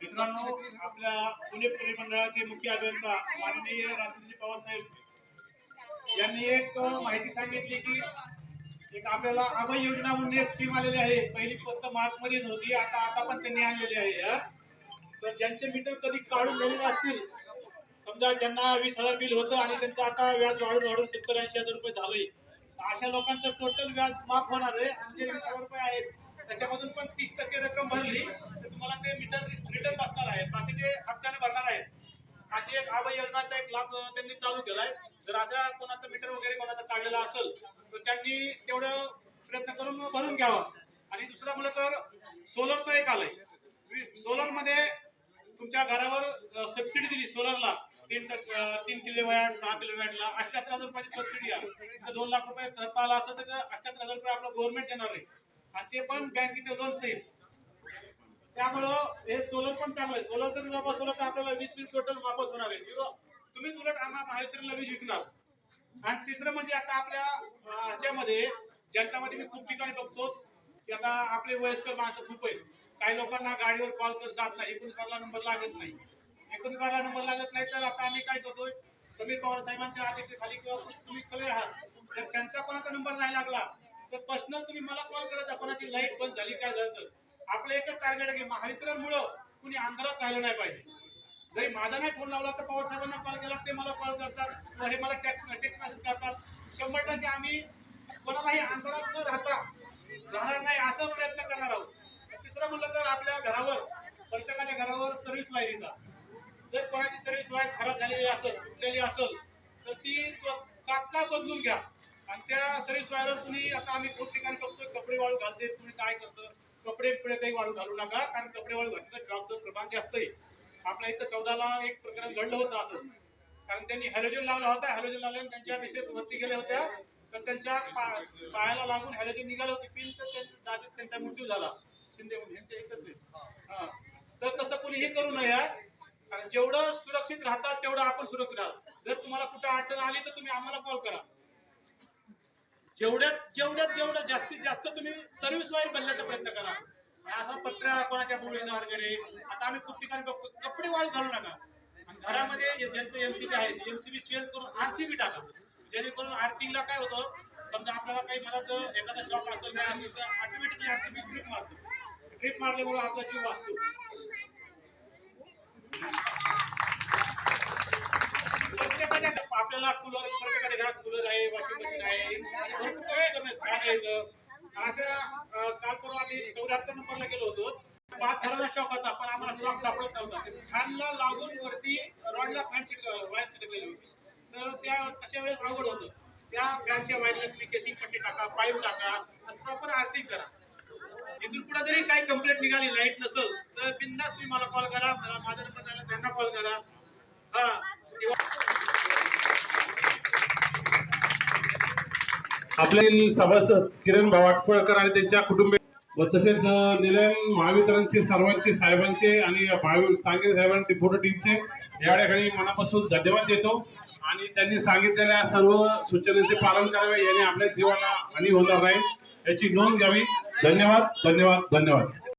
मित्रांनो आपल्या पुणे परिमंडळाचे मुख्य अभियंता माननीय राजेंद्रजी पवार साहेब. यांनी एक माहिती सांगितली की एक आपल्याला अभय योजना म्हणून एक स्कीम आलेली आहे. पहिली फक्त मार्च मध्ये नव्हती आता आता पण त्यांनी आणलेली आहे तर ज्यांचे मीटर कधी काढून झालेले असतील समजा ज्यांना वीस हजार बिल होतं आणि त्यांचं आता व्याज वाढून वाढून सत्तर ऐंशी हजार रुपये झालंय अशा लोकांचं टोटल व्याज माफ होणार आहे. आणि वीस हजार रुपये आहेत त्याच्यामधून पण तीस टक्के रक्कम भरली. तर तुम्हाला ते मीटर एक आभय योजनाचा एक लाभ त्यांनी चालू केलाय. जर असा कोणाचं मीटर वगैरे कोणाचा काढलेला असेल तर त्यांनी तेवढं प्रयत्न करून भरून घ्यावा. आणि दुसरं म्हणलं तर सोलरचं एक आलंय. सोलरमध्ये तुमच्या घरावर सबसिडी दिली सोलरला तीन तीन किलो वॅट सहा किलो वॅटला अठ्याहत्तर हजार रुपयाची सबसिडी आहे. दोन लाख रुपये खर्च आला असेल तर अठ्याहत्तर हजार रुपये आपलं गव्हर्नमेंट देणार आहे. आणि ते पण बँकेचे लोन सहित. त्यामुळं हे सोलर पण चांगलं आहे. सोलर जर वापस बसवलं तर आपल्याला वीज बिल टोटल वापस होणार आहे किंवा तुम्हीच उलट आम्हा महावितरणला वीज विकणार. आणि तिसरं म्हणजे आता आपल्या ह्याच्यामध्ये जनतामध्ये मी खूप ठिकाणी बघतो की आता आपले वयस्कर माणसं खूप आहेत. काही लोकांना गाडीवर कॉल करत जात नाही. एकूण नंबर लागत नाही. एकूण नंबर लागत नाही तर आता आम्ही काय करतोय समीर पवार साहेबांच्या आदेशाखाली किंवा तुम्ही सगळे आहात तर त्यांचा कोणाचा नंबर नाही लागला तर पर्सनल तुम्ही मला कॉल करायचा कोणाची लाइट बंद झाली काय झालं तर. आपलं एकच टार्गेट आहे की महावितरणमुळं कुणी अंधारात राहिलं नाही पाहिजे. जरी माझा नाही फोन लावला तर पवार साहेबांना कॉल केला ते मला कॉल करतात हे मला टॅक्स टेक्स्ट मेसेज करतात. शंभर टक्के आम्ही कोणालाही अंतरात न राहता राहणार नाही असं प्रयत्न करणार आहोत. तिसरं म्हणलं तर आपल्या घरावर प्रत्येकाच्या घरावर सर्व्हिस वायरीचा जर कोणाची सर्व्हिस वायर खराब झालेली असेल तुटलेली असेल तर ती तात्काळ बदलून घ्या. आणि त्या सर्व्हिस वायरवर तुम्ही आता आम्ही खूप ठिकाणी बघतोय कपडे वाळू घालते तुम्ही काय करतं. कपडे पिढे काही वाढू घालू नका कारण कपडे वाळू घातलं शॉकचं प्रमाण जास्त आहे. आपल्या इथं चौदाला एक प्रकरण घडलं होतं असं. कारण त्यांनी हॅलोजन लावला होता हॅलोजन लावल्याने त्यांच्या मिसेस वरती गेल्या होत्या. तर त्यांच्या पायाला लागून हॅलोजन निघालं होते पिन तर त्यांच्या त्यांचा मृत्यू झाला. शिंदे यांच्या एकच हा. तर तसं कुणीही करू नये. कारण जेवढं सुरक्षित राहतात तेवढं आपण सुरक्षित राहतात जर तुम्हाला कुठं अडचण आली तर तुम्ही आम्हाला कॉल करा. जेवढ्यात जेवढ्यात जेवढं जास्तीत जास्त तुम्ही सर्व्हिस वाईज बनण्याचा प्रयत्न करा. असं पत्र कोणाच्या मुलीनं वगैरे आता आम्ही खूप ठिकाणी बघतो कपडे वाळू घालू नका. आणि घरामध्ये ज्यांचं एमसीबी आहे एमसीबी चेंज करून आरसीबी टाका. जेणेकरून आर्थिंगला काय होतं समजा आपल्याला काही मला जर एखादा शॉप असेल नाही असेल तर ऑटोमॅटिकली आरसीबी ट्रिप मारतो. ट्रिप मारल्यामुळे आपला जीव वाचतो. प्रत्येकाच्या आपल्याला कूलर प्रत्येकाच्या घरात कूलर आहे वॉशिंग मशीन आहे. आणि असं काल परवा आम्ही चौऱ्याहत्तर नंबरला गेलो होतो. पाच हजाराचा शॉक होता पण आम्हाला शॉक सापडत नव्हता. फॅनला लागून वरती रॉडला फॅन वायर चिटकलेली होती. तर त्या अशा वेळेस अवघड होतं. त्या फॅनच्या वायरला तुम्ही केसिंग पट्टी टाका पाईप टाका आणि प्रॉपर आर्थिंग करा. इथून पुढे जरी काही कंप्लेंट निघाली लाइट नसेल तर बिंदास तुम्ही मला कॉल करा मला माझ्या नंबर त्यांना कॉल करा. हा. आपले सभासद किरण भावाटफळकर आणि त्यांच्या कुटुंबीय व तसेच निलयन महावितरणचे सर्वांचे साहेबांचे आणि महावि साहेबांचे फोटो टीमचे या ठिकाणी मनापासून धन्यवाद देतो. आणि त्यांनी सांगितलेल्या सर्व सूचनेचे पालन करावे याने आपल्या जीवाला हानी होणार नाही याची नोंद घ्यावी. धन्यवाद धन्यवाद धन्यवाद.